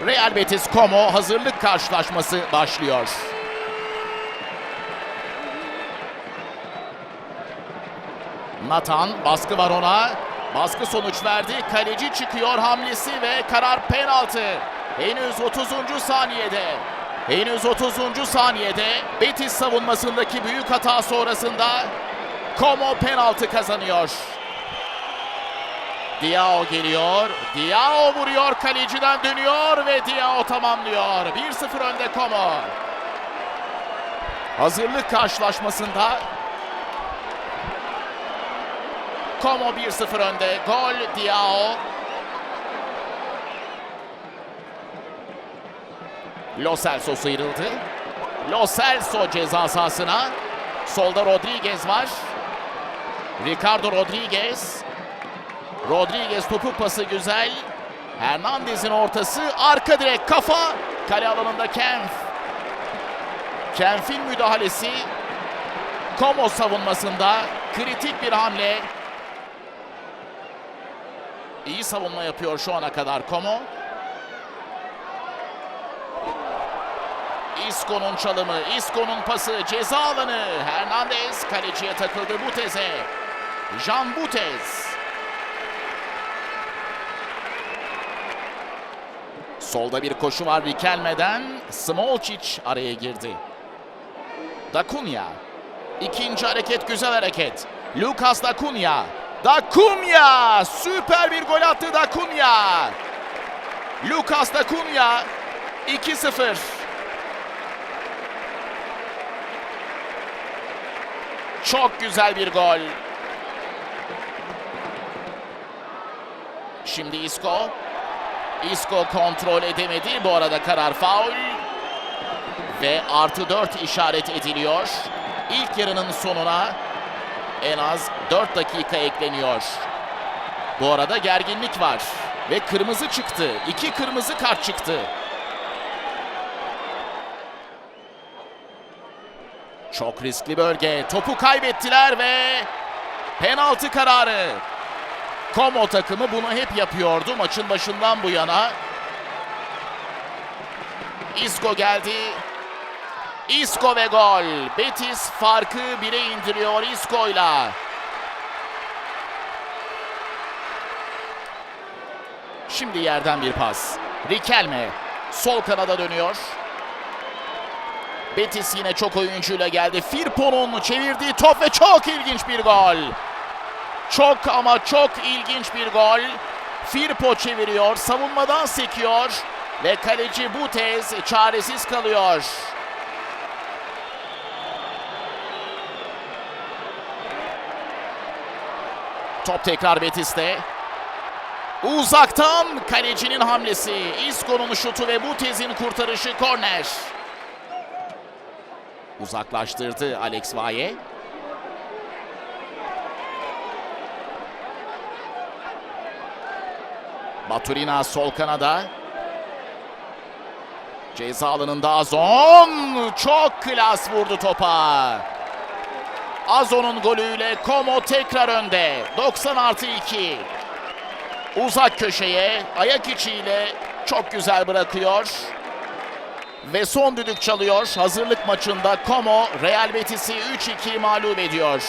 Real Betis Como hazırlık karşılaşması başlıyor. Nathan baskı var ona. Baskı sonuç verdi. Kaleci çıkıyor hamlesi ve karar penaltı. Henüz 30. saniyede. Henüz 30. saniyede Betis savunmasındaki büyük hata sonrasında Como penaltı kazanıyor. Diao geliyor. Diao vuruyor. Kaleciden dönüyor ve Diao tamamlıyor. 1-0 önde Como. Hazırlık karşılaşmasında Como 1-0 önde. Gol Diao. Lo Celso sıyrıldı. Lo Celso ceza sahasına. Solda Rodriguez var. Ricardo Rodriguez. Rodriguez topu pası güzel. Hernandez'in ortası. Arka direk kafa. Kale alanında Kempf. Kempf'in müdahalesi. Como savunmasında kritik bir hamle. İyi savunma yapıyor şu ana kadar Como. Isco'nun çalımı, Isco'nun pası, ceza alanı. Hernandez kaleciye takıldı Butez'e. Jean Butez. Solda bir koşu var Rikelme'den. Smolcic araya girdi. Dacunya. İkinci hareket güzel hareket. Lucas Dacunya. Dacunya! Süper bir gol attı Dacunya. Lucas Dacunya 2-0. Çok güzel bir gol. Şimdi Isco. Isco kontrol edemedi. Bu arada karar faul. Ve artı 4 işaret ediliyor. İlk yarının sonuna en az 4 dakika ekleniyor. Bu arada gerginlik var. Ve kırmızı çıktı. İki kırmızı kart çıktı. Çok riskli bölge. Topu kaybettiler ve penaltı kararı. Como takımı bunu hep yapıyordu maçın başından bu yana. Isco geldi. Isco ve gol. Betis farkı 1'e indiriyor Isco'yla. Şimdi yerden bir pas. Rikelme sol kanada dönüyor. Betis yine çok oyuncuyla geldi. Firpo'nun çevirdiği top ve çok ilginç bir gol. Çok ama çok ilginç bir gol. Firpo çeviriyor, savunmadan sekiyor ve kaleci Butez çaresiz kalıyor. Top tekrar Betis'te. Uzaktan kalecinin hamlesi. Isco'nun şutu ve Butez'in kurtarışı korner. Uzaklaştırdı Alex Valle. Baturina sol kanada. Ceza alanında Azon. Çok klas vurdu topa. Azon'un golüyle Como tekrar önde. 90 artı 2. Uzak köşeye ayak içiyle çok güzel bırakıyor. Ve son düdük çalıyor. Hazırlık maçında Como Real Betis'i 3-2 mağlup ediyor.